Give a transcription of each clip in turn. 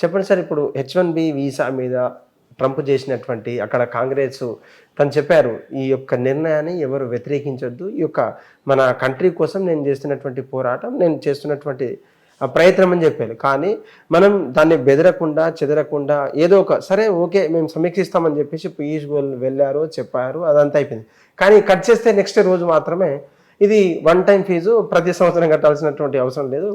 చెప్పండి సార్ ఇప్పుడు H one B visa మీద ట్రంప్ చేసినటువంటి అక్కడ కాంగ్రెస్ తను చెప్పారు ఈ యొక్క నిర్ణయాన్ని ఎవరు వ్యతిరేకించొద్దు ఈ యొక్క మన కంట్రీ కోసం నేను చేస్తున్నటువంటి పోరాటం నేను చేస్తున్నటువంటి ప్రయత్నం అని చెప్పారు. కానీ మనం దాన్ని బెదరకుండా చెదరకుండా ఏదో ఒక సరే ఓకే మేము సమీక్షిస్తామని చెప్పేసి పీయూష్ గోయల్ వెళ్ళారు చెప్పారు అదంతా అయిపోయింది. కానీ కట్ చేస్తే నెక్స్ట్ రోజు మాత్రమే ఇది వన్ టైం ఫీజు ప్రతి సంవత్సరం కట్టాల్సినటువంటి అవసరం లేదు.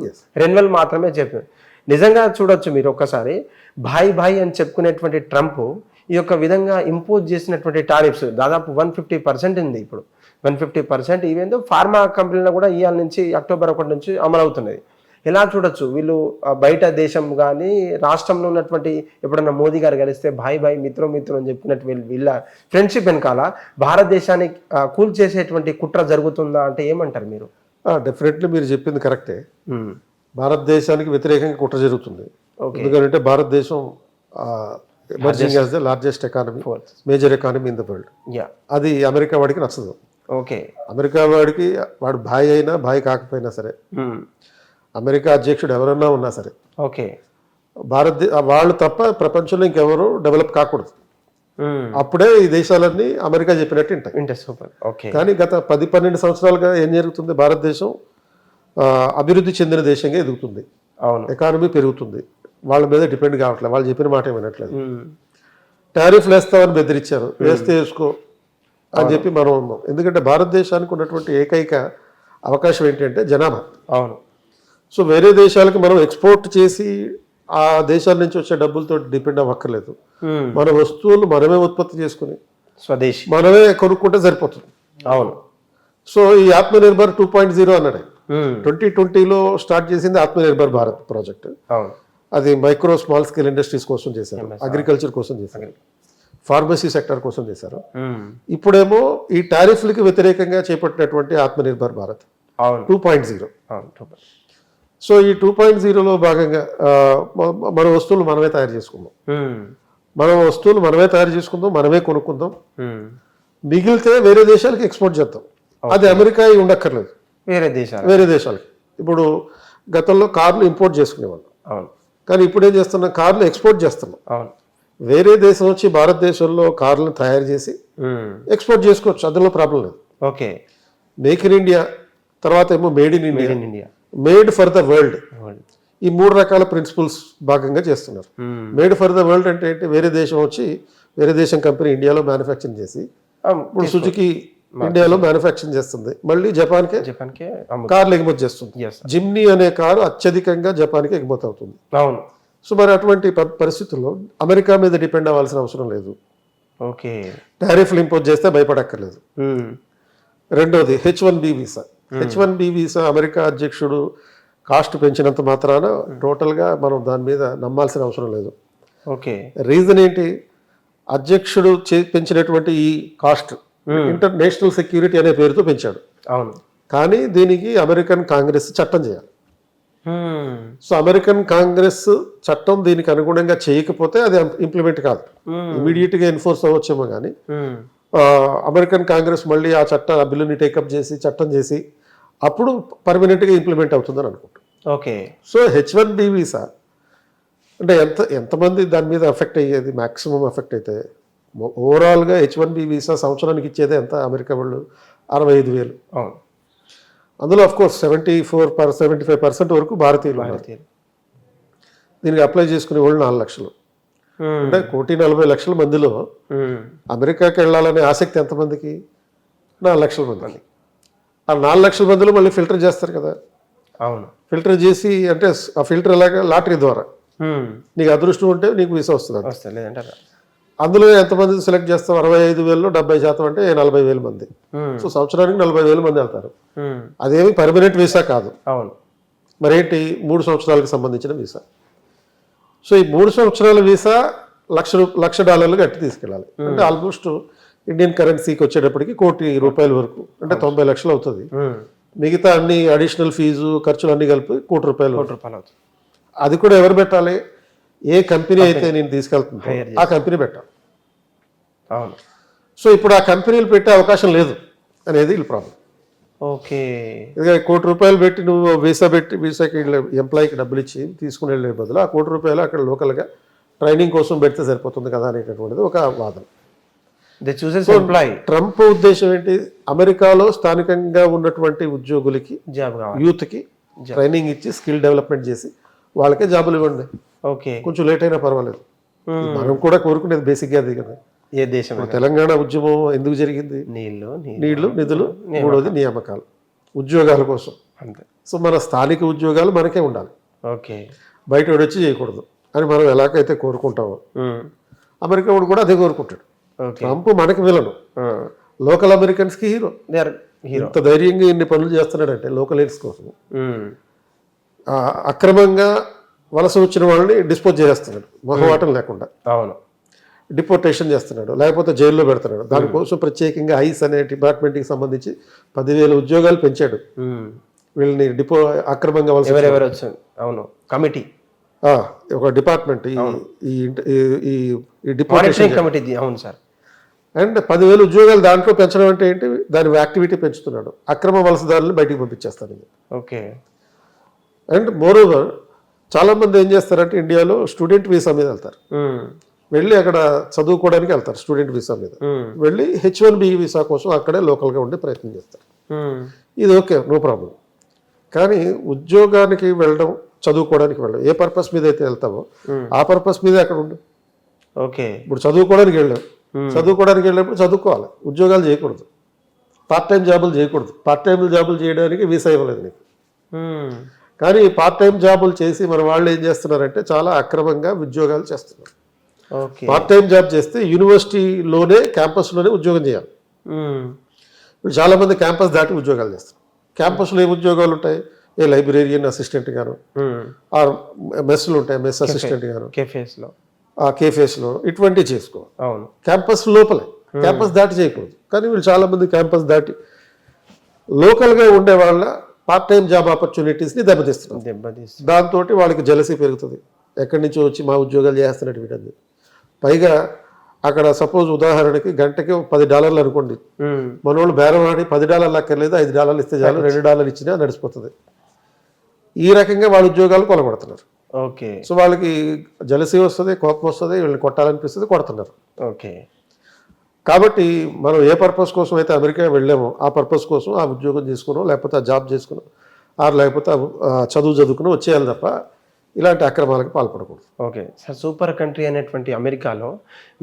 రెన్యువల్ మాత్రమే చెప్పింది నిజంగా చూడొచ్చు మీరు ఒక్కసారి. భాయ్ భాయ్ అని చెప్పుకునేటువంటి ట్రంప్ ఈ యొక్క విధంగా ఇంపోజ్ చేసినటువంటి టారిఫ్స్ దాదాపు వన్ ఫిఫ్టీ పర్సెంట్ ఉంది ఇప్పుడు. వన్ ఫిఫ్టీ పర్సెంట్ ఈవెందో ఫార్మా కంపెనీలో కూడా ఇవాళ నుంచి అక్టోబర్ ఒకటి నుంచి అమలవుతున్నది. ఎలా చూడొచ్చు? వీళ్ళు బయట దేశం కానీ రాష్ట్రంలో ఉన్నటువంటి ఎప్పుడన్నా మోదీ గారు కలిస్తే భాయ్ భాయ్ మిత్రం మిత్రం అని చెప్పినట్టు వీళ్ళు వీళ్ళ ఫ్రెండ్షిప్ వెనకాల భారతదేశాన్ని కూల్ చేసేటువంటి కుట్ర జరుగుతుందా అంటే ఏమంటారు మీరు? డెఫినెట్లీ మీరు చెప్పింది కరెక్టే. భారతదేశానికి వ్యతిరేకంగా కుట్ర జరుగుతుంది. ఎందుకంటే భారతదేశం emerging as the largest economy. Major economy in the world అది అమెరికా వాడికి నచ్చదు. ఓకే. అమెరికా వాడికి వాడు భాయ్ అయినా భాయ్ కాకపోయినా సరే ఉమ్, అమెరికా అధ్యక్షుడు ఎవరన్నా ఉన్నా సరే ఓకే. భారతదే వాళ్ళు తప్ప ప్రపంచంలో ఇంకెవరు డెవలప్ కాకూడదు. ఉమ్, అప్పుడే ఈ దేశాలన్నీ అమెరికా చెప్పినట్టు ఉంటాయి. సూపర్ ఓకే కానీ గత పది పన్నెండు సంవత్సరాలుగా ఏం జరుగుతుంది? భారతదేశం అభివృద్ధి చెందిన దేశంగా ఎదుగుతుంది. అవును. ఎకానమీ పెరుగుతుంది. వాళ్ళ మీద డిపెండ్ కావట్లేదు. వాళ్ళు చెప్పిన మాట వినట్లేదు టారిఫ్లు వేస్తామని బెదిరించారు. వేస్తే వేసుకో అని చెప్పి మనం ఉన్నాం ఎందుకంటే భారతదేశానికి ఉన్నటువంటి ఏకైక అవకాశం ఏంటంటే జనాభా. అవును. సో వేరే దేశాలకు మనం ఎక్స్పోర్ట్ చేసి ఆ దేశాల నుంచి వచ్చే డబ్బులతో డిపెండ్ అవ్వక్కర్లేదు. మన వస్తువులు మనమే ఉత్పత్తి చేసుకుని స్వదేశీ. మనమే కొనుక్కుంటే సరిపోతుంది. అవును. సో ఈ ఆత్మనిర్భర్ టూ పాయింట్ జీరో అన్నాడు. ట్వంటీ ట్వంటీలో స్టార్ట్ చేసింది ఆత్మనిర్భర్ భారత్ ప్రాజెక్ట్. అది మైక్రో స్మాల్ స్కేల్ ఇండస్ట్రీస్ కోసం చేశారు. అగ్రికల్చర్ కోసం చేశారు. ఫార్మసీ సెక్టర్ కోసం చేశారు. ఉమ్, ఇప్పుడేమో ఈ టారిఫ్లకి వ్యతిరేకంగా చేపట్టినటువంటి Atmanirbhar Bharat. Two point zero. So ఈ టూ పాయింట్ జీరోలో భాగంగా మన వస్తువులు మనమే తయారు చేసుకుందాం. ఉమ్, మన వస్తువులు మనమే తయారు చేసుకుందాం మనమే కొనుక్కుందాం. మిగిలితే వేరే దేశాలకి ఎక్స్పోర్ట్ చేద్దాం. అది అమెరికా అయి ఉండక్కర్లేదు. వేరే దేశాలు వేరే దేశాలకి. ఇప్పుడు గతంలో కార్లు ఇంపోర్ట్ చేసుకునేవాళ్ళం. అవును. కానీ ఇప్పుడు ఏం చేస్తున్నాం? కార్లు ఎక్స్పోర్ట్ చేస్తున్నాం. అవును. వేరే దేశం వచ్చి భారతదేశంలో కార్లను తయారు చేసి ఎక్స్పోర్ట్ చేసుకోవచ్చు. అందులో ప్రాబ్లం లేదు. ఓకే. మేక్ ఇన్ ఇండియా తర్వాత ఏమో made in India. India. Made for the world. ఈ మూడు రకాల ప్రిన్సిపల్స్ భాగంగా చేస్తున్నారు. మేడ్ ఫర్ ద వరల్డ్ అంటే ఏంటి? వేరే దేశం వచ్చి వేరే దేశం కంపెనీ ఇండియాలో మ్యానుఫ్యాక్చరింగ్ చేసి ఇప్పుడు సుజుకి ఇండియాలో మ్యానుఫ్యాక్చరింగ్ చేస్తుంది. మళ్ళీ జపాన్కే జపాన్కే కార్లు ఎగుమతి చేస్తుంది. జిమ్నీ అనే కారు అత్యధికంగా జపాన్కి ఎగుమతి అవుతుంది. అవును. సో మరి అటువంటి పరిస్థితుల్లో అమెరికా మీద డిపెండ్ అవ్వాల్సిన అవసరం లేదు. ఓకే. టారిఫ్లు ఇంపోజ్ చేస్తే భయపడక్కర్లేదు. ఉమ్, రెండోది H one B visa H one B visa America అధ్యక్షుడు కాస్ట్ పెంచినంత మాత్రాన టోటల్గా మనం దాని మీద నమ్మాల్సిన అవసరం లేదు. ఓకే. రీజన్ ఏంటి? అధ్యక్షుడు చే- పెంచినటువంటి ఈ కాస్ట్ ఇంటర్నేషనల్ సెక్యూరిటీ అనే పేరుతో పెంచాడు. అవును. కానీ దీనికి అమెరికన్ కాంగ్రెస్ చట్టం చేయాలి. సో అమెరికన్ కాంగ్రెస్ చట్టం దీనికి అనుగుణంగా చేయకపోతే అది ఇంప్లిమెంట్ కాదు. ఇమీడియట్గా ఎన్ఫోర్స్ అవ్వచ్చేమో కానీ అమెరికన్ కాంగ్రెస్ మళ్ళీ ఆ చట్ట ఆ బిల్లుని టేకప్ చేసి చట్టం చేసి అప్పుడు పర్మనెంట్గా ఇంప్లిమెంట్ అవుతుందని అనుకుంటాం. Okay. So H one B visa అంటే ఎంత ఎంతమంది దాని మీద ఎఫెక్ట్ అయ్యేది? మాక్సిమం ఎఫెక్ట్ అయితే ఓవరాల్గా హెచ్ వన్ బి వీసా సంవత్సరానికి ఇచ్చేది ఎంత? అమెరికా వాళ్ళు అరవై ఐదు వేలు. అవును. అందులో of course seventy four per seventy five percent వరకు భారతీయులు భారతీయులు. దీనికి అప్లై చేసుకునే వాళ్ళు నాలుగు లక్షలు. అంటే కోటి నలభై లక్షల మందిలో అమెరికాకి వెళ్ళాలనే ఆసక్తి ఎంతమందికి నాలుగు లక్షల మంది. ఆ నాలుగు లక్షల మందిలో మళ్ళీ ఫిల్టర్ చేస్తారు కదా. అవును. ఫిల్టర్ చేసి అంటే ఆ ఫిల్టర్ ఎలాగా? లాటరీ ద్వారా. నీకు అదృష్టం ఉంటే నీకు వీసా వస్తుంది వస్తా లేదంటే రా. అందులో ఎంతమంది సెలెక్ట్ చేస్తాం? అరవై ఐదు వేలలో డెబ్బై శాతం అంటే నలభై వేల మంది. ఉమ్, సో సంవత్సరానికి నలభై వేల మంది వెళ్తారు. అదేమి పర్మనెంట్ వీసా కాదు. అవును. మరేంటి? మూడు సంవత్సరాలకు సంబంధించిన వీసా సో ఈ మూడు సంవత్సరాల వీసా లక్ష రూ- లక్ష డాలర్లు కట్టి తీసుకెళ్ళాలి. అంటే ఆల్మోస్ట్ ఇండియన్ కరెన్సీకి వచ్చేటప్పటికి కోటి రూపాయల వరకు అంటే తొంభై లక్షలు అవుతుంది. మిగతా అన్ని అడిషనల్ ఫీజు ఖర్చులు అన్ని కలిపి కోటి రూపాయలు కోటి రూపాయలు అవుతుంది. అది కూడా ఎవరు పెట్టాలి? ఏ కంపెనీ అయితే నేను తీసుకెళ్తుందో ఆ కంపెనీ పెట్టాలి. అవును. సో ఇప్పుడు ఆ కంపెనీలు పెట్టే అవకాశం లేదు అనేది వీళ్ళ ప్రాబ్లం ఓకే. ఇక కోటి రూపాయలు పెట్టి నువ్వు వీసా పెట్టి వీసాకి ఎంప్లాయీకి డబ్బులు ఇచ్చి తీసుకుని వెళ్ళే బదులు ఆ కోటి రూపాయలు అక్కడ లోకల్గా ట్రైనింగ్ కోసం పెడితే సరిపోతుంది కదా అనేటటువంటిది ఒక వాదన. ట్రంప్ ఉద్దేశం ఏంటి? అమెరికాలో స్థానికంగా ఉన్నటువంటి ఉద్యోగులకి జాబ్ కావాలి. యూత్కి ట్రైనింగ్ ఇచ్చి స్కిల్ డెవలప్మెంట్ చేసి వాళ్ళకే జాబులు ఇవ్వండి. ఓకే. కొంచెం లేట్ అయినా పర్వాలేదు. మనం కూడా కోరుకునేది బేసిక్గా అది కదా. ఏ దేశం తెలంగాణ ఉద్యమం ఎందుకు జరిగింది? నీళ్ళు నీళ్ళు. నీళ్ళు నిధులు మూడోది నియామకాలు. ఉద్యోగాల కోసం. అంతే. సో మన స్థానిక ఉద్యోగాలు మనకే ఉండాలి. ఓకే. బయట వచ్చి చేయకూడదు. అని మనం ఎలాగైతే కోరుకుంటామో. అమెరికా వాడు కూడా అదే కోరుకుంటాడు. ట్రంప్ మనకి విలను. లోకల్ అమెరికన్స్కి హీరో. హీరో ఇంత ధైర్యంగా ఇన్ని పనులు చేస్తున్నాడంటే లోకల్ ఎయిడ్స్ కోసం. అక్రమంగా వలస వచ్చిన వాళ్ళని డిస్పోజ్ చేస్తున్నాడు. మొహమాటం లేకుండా. అవును. డిపోర్టేషన్ చేస్తున్నాడు లేకపోతే జైల్లో పెడుతున్నాడు. దానికోసం ప్రత్యేకంగా ఐస్ అనే డిపార్ట్మెంట్కి సంబంధించి పదివేల ఉద్యోగాలు పెంచాడు. వీళ్ళని డిపో అక్రమంగా వలస ఎవరెవరు వచ్చారు? అవును కమిటీ. ఒక డిపార్ట్మెంట్ ఈ డిపార్ట్మెంట్ కమిటీ అవును సార్. అండ్ పదివేల ఉద్యోగాలు దాంట్లో పెంచడం అంటే ఏంటి? దాని యాక్టివిటీ పెంచుతున్నాడు. అక్రమ వలసదారులను బయటికి పంపించేస్తాడు ఓకే. అండ్ మోర్ ఓవర్ చాలా మంది ఏం చేస్తారంటే ఇండియాలో స్టూడెంట్ వీసా మీద వెళ్తారు. వెళ్ళి అక్కడ చదువుకోవడానికి వెళ్తారు స్టూడెంట్ వీసా మీద. వెళ్ళి హెచ్ వన్ బి వీసా కోసం అక్కడే లోకల్గా ఉండే ప్రయత్నం చేస్తారు. ఇది ఓకే నో ప్రాబ్లం. కానీ ఉద్యోగానికి వెళ్ళడం చదువుకోవడానికి వెళ్ళడం ఏ పర్పస్ మీద అయితే వెళ్తామో ఆ పర్పస్ మీదే అక్కడ ఉండు. ఓకే. ఇప్పుడు చదువుకోవడానికి వెళ్ళాం. చదువుకోవడానికి వెళ్ళినప్పుడు చదువుకోవాలి. ఉద్యోగాలు చేయకూడదు. పార్ట్ టైం జాబులు చేయకూడదు. పార్ట్ టైం జాబులు చేయడానికి వీసా ఇవ్వలేదు నీకు. కానీ పార్ట్ టైం జాబులు చేసి మన వాళ్ళు ఏం చేస్తున్నారంటే చాలా అక్రమంగా ఉద్యోగాలు చేస్తున్నారు. పార్ట్ టైం జాబ్ చేస్తే యూనివర్సిటీలోనే క్యాంపస్లోనే ఉద్యోగం చేయాలి. ఇప్పుడు చాలా మంది క్యాంపస్ దాటి ఉద్యోగాలు చేస్తారు. క్యాంపస్లో ఏ ఉద్యోగాలు ఉంటాయి? ఏ లైబ్రేరియన్ అసిస్టెంట్ గాను మ్మ్. ఆ మెస్లు ఉంటాయి మెస్ అసిస్టెంట్ గాను కెఫేస్లో. ఆ కేఫేస్లో ఇటువంటివి చేసుకో అవును. క్యాంపస్ లోపలే. క్యాంపస్ దాటి చేయకూడదు. కానీ వీళ్ళు చాలా మంది క్యాంపస్ దాటి లోకల్గా ఉండే వాళ్ళ పార్ట్ టైం జాబ్ ఆపర్చునిటీస్ని దెబ్బతీస్తున్నారు. దెబ్బతీస్తుంది దాంతో వాళ్ళకి జలసి పెరుగుతుంది. ఎక్కడి నుంచో వచ్చి మా ఉద్యోగాలు చేస్తున్నట్టు వీటంది పైగా అక్కడ సపోజ్ ఉదాహరణకి గంటకి పది డాలర్లు అనుకోండి. మనోళ్ళు బేరం ఆడి పది డాలర్లు అక్కర్లేదు ఐదు డాలర్లు ఇస్తే చాలు రెండు డాలర్లు ఇచ్చినా నడిచిపోతుంది. ఈ రకంగా వాళ్ళ ఉద్యోగాలు కొలగొడుతున్నారు ఓకే. సో వాళ్ళకి జలసి వస్తుంది కోపం వస్తుంది వీళ్ళని కొట్టాలనిపిస్తుంది కొడుతున్నారు. ఓకే. కాబట్టి మనం ఏ పర్పస్ కోసం అయితే అమెరికా వెళ్ళామో ఆ పర్పస్ కోసం ఆ ఉద్యోగం చేసుకునో లేకపోతే ఆ జాబ్ చేసుకునో ఆ లేకపోతే చదువు చదువుకుని వచ్చేయాలి తప్ప ఇలాంటి అక్రమాలకు పాల్పడకూడదు. ఓకే. సార్ సూపర్ కంట్రీ అనేటువంటి అమెరికాలో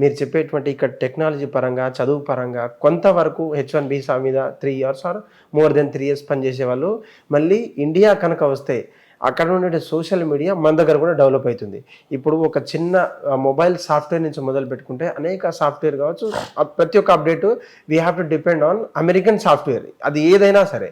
మీరు చెప్పేటువంటి ఇక్కడ టెక్నాలజీ పరంగా చదువు పరంగా కొంతవరకు హెచ్ వన్ బీసా మీద three years or more than three years పనిచేసే వాళ్ళు మళ్ళీ ఇండియా కనుక వస్తే అక్కడ ఉండే సోషల్ మీడియా మన దగ్గర కూడా డెవలప్ అవుతుంది. ఇప్పుడు ఒక చిన్న మొబైల్ సాఫ్ట్వేర్ నుంచి మొదలు పెట్టుకుంటే అనేక సాఫ్ట్వేర్ కావచ్చు ప్రతి ఒక్క update we have to depend on American software అది ఏదైనా సరే.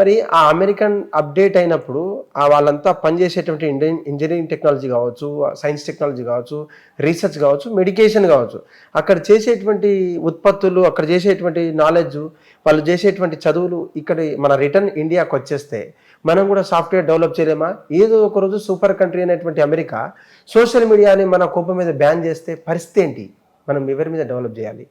మరి ఆ అమెరికన్ అప్డేట్ అయినప్పుడు ఆ వాళ్ళంతా పనిచేసేటువంటి ఇంజనీరింగ్ టెక్నాలజీ కావచ్చు సైన్స్ టెక్నాలజీ కావచ్చు రీసెర్చ్ కావచ్చు మెడికేషన్ కావచ్చు. అక్కడ చేసేటువంటి ఉత్పత్తులు అక్కడ చేసేటువంటి నాలెడ్జ్ వాళ్ళు చేసేటువంటి చదువులు ఇక్కడ మన రిటర్న్ ఇండియాకి వచ్చేస్తే మనం కూడా సాఫ్ట్వేర్ డెవలప్ చేయలేమా? ఏదో ఒక రోజు సూపర్ కంట్రీ అనేటువంటి అమెరికా సోషల్ మీడియాని మన కోపం మీద బ్యాన్ చేస్తే పరిస్థితి ఏంటి? మనం ఎవరి మీద డెవలప్ చేయాలి?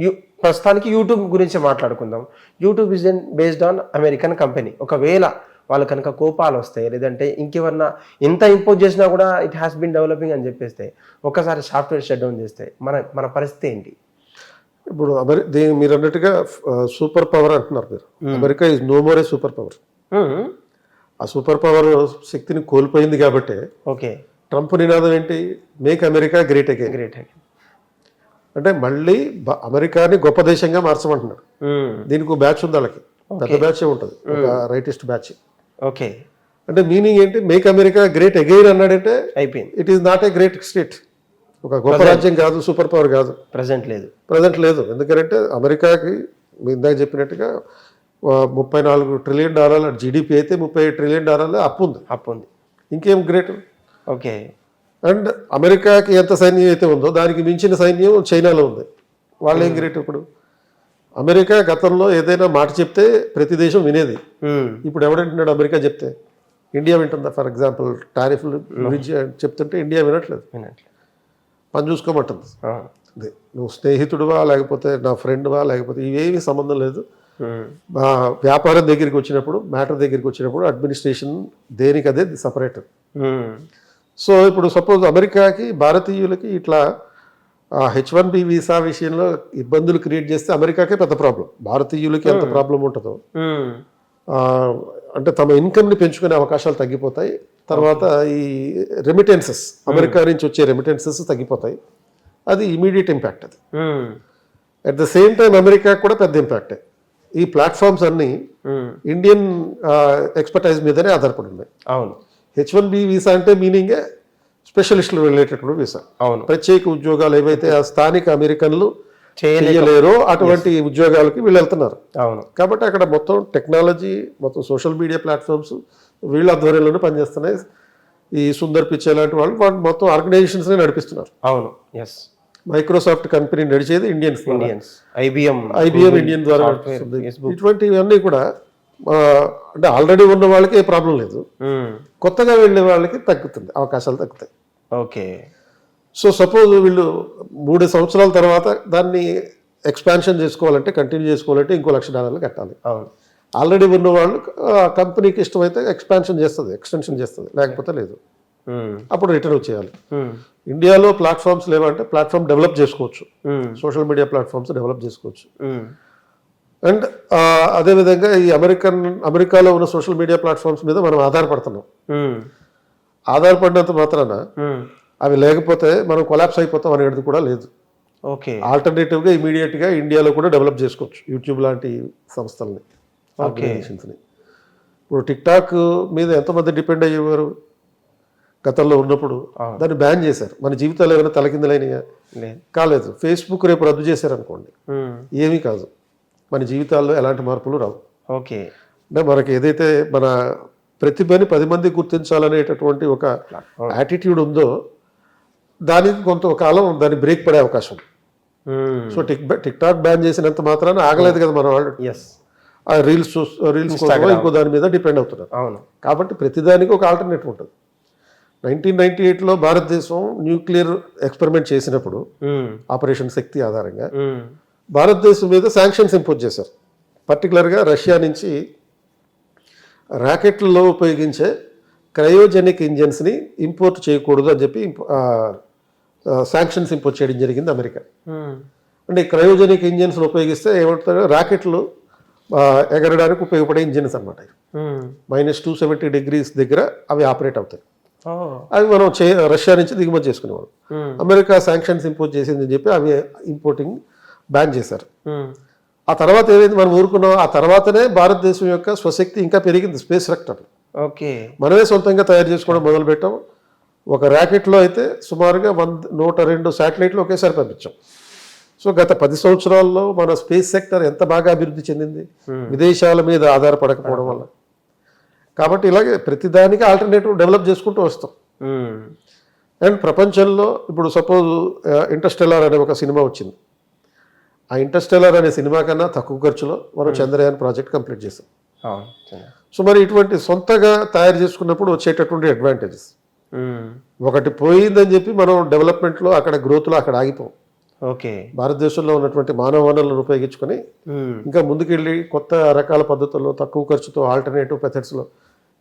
యూ- ప్రస్తుతానికి యూట్యూబ్ గురించి మాట్లాడుకుందాం. YouTube is based on American company ఒకవేళ వాళ్ళు కనుక కోపాలు వస్తాయి లేదంటే ఇంకెవరన్నా ఎంత ఇంపోజ్ చేసినా కూడా ఇట్ హ్యాస్ బిన్ డెవలపింగ్ అని చెప్పేస్తే ఒకసారి సాఫ్ట్వేర్ షట్ డౌన్ చేస్తే మన మన పరిస్థితి ఏంటి? ఇప్పుడు అమెరి దీని మీరు అన్నట్టుగా సూపర్ పవర్ అంటున్నారు మీరు. America is no more a super power ఆ సూపర్ పవర్ శక్తిని కోల్పోయింది కాబట్టి ఓకే. ట్రంప్ నినాదం ఏంటి? Make America great again. Great అంటే మళ్ళీ అమెరికాని గొప్ప దేశంగా మార్చమంటున్నాడు. దీనికి బ్యాచ్ ఉంది వాళ్ళకి. పెద్ద బ్యాచ్ ఉంటుంది. Rightist batch. ఓకే. అంటే మీనింగ్ ఏంటి? మేక్ అమెరికా గ్రేట్ అగైన్ అన్నాడంటే అయిపోయింది. It is not a great state ఒక గొప్ప రాజ్యం కాదు సూపర్ పవర్ కాదు. ప్రజెంట్ లేదు. ప్రజెంట్ లేదు. ఎందుకంటే అమెరికాకి మీ ఇందాక చెప్పినట్టుగా ముప్పై నాలుగు ట్రిలియన్ డాలర్ల జీడిపి అయితే ముప్పై ట్రిలియన్ డాలర్ల అప్పు ఉంది. అప్పు ఉంది. ఇంకేం గ్రేట్? ఓకే. అండ్ అమెరికాకి ఎంత సైన్యం అయితే ఉందో దానికి మించిన సైన్యం చైనాలో ఉంది. వాళ్ళు ఏం గ్రేట్ ఇప్పుడు? అమెరికా గతంలో ఏదైనా మాట చెప్తే ప్రతి దేశం వినేది. ఇప్పుడు ఎవడంటున్నాడు అమెరికా చెప్తే? ఇండియా వింటుందా? ఫర్ ఎగ్జాంపుల్ టారిఫ్ల గురించి చెప్తుంటే ఇండియా వినట్లేదు. వినట్లే పని చూసుకోమంటుంది. నువ్వు స్నేహితుడువా లేకపోతే నా ఫ్రెండ్వా లేకపోతే ఇవేమీ సంబంధం లేదు. ఆ, వ్యాపారం దగ్గరికి వచ్చినప్పుడు మ్యాటర్ దగ్గరికి వచ్చినప్పుడు అడ్మినిస్ట్రేషన్ దేనికి అదే సపరేట్. సో ఇప్పుడు సపోజ్ అమెరికాకి భారతీయులకి ఇట్లా హెచ్ వన్ బి వీసా విషయంలో ఇబ్బందులు క్రియేట్ చేస్తే అమెరికాకే పెద్ద ప్రాబ్లం. భారతీయులకి ఎంత ప్రాబ్లం ఉంటుందో. అంటే తమ ఇన్కమ్ని పెంచుకునే అవకాశాలు తగ్గిపోతాయి. తర్వాత ఈ రెమిటెన్సెస్ అమెరికా నుంచి వచ్చే రెమిటెన్సెస్ తగ్గిపోతాయి. అది ఇమీడియట్ ఇంపాక్ట్ అది. At the same time America కూడా పెద్ద ఇంపాక్టే ఈ ప్లాట్ఫామ్స్ అన్నీ ఇండియన్ ఎక్స్పర్టైజ్ మీదనే ఆధారపడి ఉన్నాయి అవును. హెచ్ వన్ బి వీసా అంటే మీనింగే స్పెషలిస్టులు వెళ్ళేటటువంటి వీసా అవును. ప్రత్యేక ఉద్యోగాలు ఏవైతే ఆ స్థానిక అమెరికన్లు చేయలే చేయలేరో అటువంటి ఉద్యోగాలకి వీళ్ళు వెళ్తున్నారు అవును. కాబట్టి అక్కడ మొత్తం టెక్నాలజీ మొత్తం సోషల్ మీడియా ప్లాట్ఫామ్స్ వీళ్ళ ఆధ్వర్యంలోనే పనిచేస్తున్నాయి. ఈ సుందర్ పిచ్చే లాంటి వాళ్ళు వాళ్ళు మొత్తం ఆర్గనైజేషన్స్నే నడిపిస్తున్నారు. అవును. ఎస్ మైక్రోసాఫ్ట్ కంపెనీ నడిచేది Indians Indians IBM IBM Indian ద్వారా ఇటువంటివన్నీ కూడా అంటే ఆల్రెడీ ఉన్న వాళ్ళకి ఏ ప్రాబ్లం లేదు కొత్తగా వెళ్ళే వాళ్ళకి తగ్గుతుంది అవకాశాలు తగ్గుతాయి. ఓకే సో సపోజ్ వీళ్ళు మూడు సంవత్సరాల తర్వాత దాన్ని ఎక్స్పాన్షన్ చేసుకోవాలంటే కంటిన్యూ చేసుకోవాలంటే ఇంకో లక్ష డాలర్లు కట్టాలి. అవును. ఆల్రెడీ ఉన్న వాళ్ళు కంపెనీకి ఇష్టమైతే ఎక్స్పాన్షన్ చేస్తుంది ఎక్స్టెన్షన్ చేస్తుంది లేకపోతే లేదు. అప్పుడు రిటర్న్ వచ్చేయాలి. ఉమ్, ఇండియాలో ప్లాట్ఫామ్స్ లేవంటే ప్లాట్ఫామ్ డెవలప్ చేసుకోవచ్చు. ఉమ్, సోషల్ మీడియా ప్లాట్ఫామ్స్ డెవలప్ చేసుకోవచ్చు. అండ్ అదేవిధంగా ఈ అమెరికన్ అమెరికాలో ఉన్న సోషల్ మీడియా ప్లాట్ఫామ్స్ మీద మనం ఆధారపడుతున్నాం. ఆధారపడినంత మాత్రాన అవి లేకపోతే మనం కొలాప్స్ అయిపోతాం అనేది కూడా లేదు. ఓకే ఆల్టర్నేటివ్గా ఇమీడియట్గా ఇండియాలో కూడా డెవలప్ చేసుకోవచ్చు. యూట్యూబ్ లాంటి సంస్థల్ని ఆర్గనైజేషన్స్ని ఇప్పుడు టిక్ టాక్ మీద ఎంతమంది డిపెండ్ అయ్యేవారు? గతంలో ఉన్నప్పుడు దాన్ని బ్యాన్ చేశారు. మన జీవితాలు ఏమైనా తలకిందలైనయా? లేదు కాలేదు. ఫేస్బుక్ రేపు రద్దు చేశారనుకోండి. ఉమ్, ఏమీ కాదు. మన జీవితాల్లో ఎలాంటి మార్పులు రావు. ఓకే. అంటే మనకి ఏదైతే మన ప్రతిభని పది మంది గుర్తించాలనేటటువంటి ఒక యాటిట్యూడ్ ఉందో దానికి కొంత కాలం దాన్ని బ్రేక్ పడే అవకాశం. So tick TikTok ban చేసినంత మాత్రాన ఆగలేదు కదా మన వాళ్ళు ఎస్. ఆ రీల్స్ రీల్స్ ఇంకో దాని మీద డిపెండ్ అవుతున్నారు. అవును. కాబట్టి ప్రతిదానికి ఒక ఆల్టర్నేటివ్ ఉంటుంది. నైన్టీన్ నైన్టీ ఎయిట్లో భారతదేశం న్యూక్లియర్ ఎక్స్పెరిమెంట్ చేసినప్పుడు ఆపరేషన్ శక్తి ఆధారంగా భారతదేశం మీద శాంక్షన్స్ ఇంపోజ్ చేశారు. పర్టికులర్గా రష్యా నుంచి ర్యాకెట్లలో ఉపయోగించే క్రయోజెనిక్ ఇంజన్స్ని ఇంపోర్ట్ చేయకూడదు అని చెప్పి శాంక్షన్స్ ఇంపోజ్ చేయడం జరిగింది అమెరికా. అంటే క్రయోజెనిక్ ఇంజిన్స్ ఉపయోగిస్తే ఏమంటారు? రాకెట్లు ఆ, ఎగరడానికి ఉపయోగపడే ఇంజిన్స్ అనమాట మైనస్ టూ సెవెంటీ డిగ్రీస్ దగ్గర అవి ఆపరేట్ అవుతాయి. అవి మనం రష్యా నుంచి దిగుమతి చేసుకునేవాళ్ళం ఉమ్, అమెరికా శాంక్షన్స్ ఇంపోజ్ చేసిందని చెప్పి అవి ఇంపోర్టింగ్ బ్యాన్ చేశారు. ఆ తర్వాత ఏదైతే మనం ఊరుకున్నాం. ఆ తర్వాతనే భారతదేశం యొక్క స్వశక్తి ఇంకా పెరిగింది స్పేస్ సెక్టర్ ఓకే. మనమే సొంతంగా తయారు చేసుకోవడం మొదలుపెట్టాం. ఒక ర్యాకెట్లో అయితే సుమారుగా వంద నూట రెండు శాటిలైట్లు ఒకేసారి పంపించాం. సో గత పది సంవత్సరాల్లో మన స్పేస్ సెక్టర్ ఎంత బాగా అభివృద్ధి చెందింది? విదేశాల మీద ఆధారపడకపోవడం వల్ల. కాబట్టి ఇలాగే ప్రతిదానికి ఆల్టర్నేటివ్ డెవలప్ చేసుకుంటూ వస్తాం. అండ్ ప్రపంచంలో ఇప్పుడు సపోజ్ ఇంటర్స్టెల్లార్ అనే ఒక సినిమా వచ్చింది. ఆ ఇంటర్స్టెల్లార్ అనే సినిమా కన్నా తక్కువ ఖర్చులో మనం చంద్రయాన్ ప్రాజెక్ట్ కంప్లీట్ చేసాం. సో మరి ఇటువంటి సొంతగా తయారు చేసుకున్నప్పుడు వచ్చేటటువంటి అడ్వాంటేజెస్ ఒకటి పోయిందని చెప్పి మనం డెవలప్మెంట్లో అక్కడ గ్రోత్లో అక్కడ ఆగిపోం. ఓకే. భారతదేశంలో ఉన్నటువంటి మానవ వనరులను ఉపయోగించుకొని ఇంకా ముందుకెళ్ళి కొత్త రకాల పద్ధతుల్లో తక్కువ ఖర్చుతో ఆల్టర్నేటివ్ మెథడ్స్లో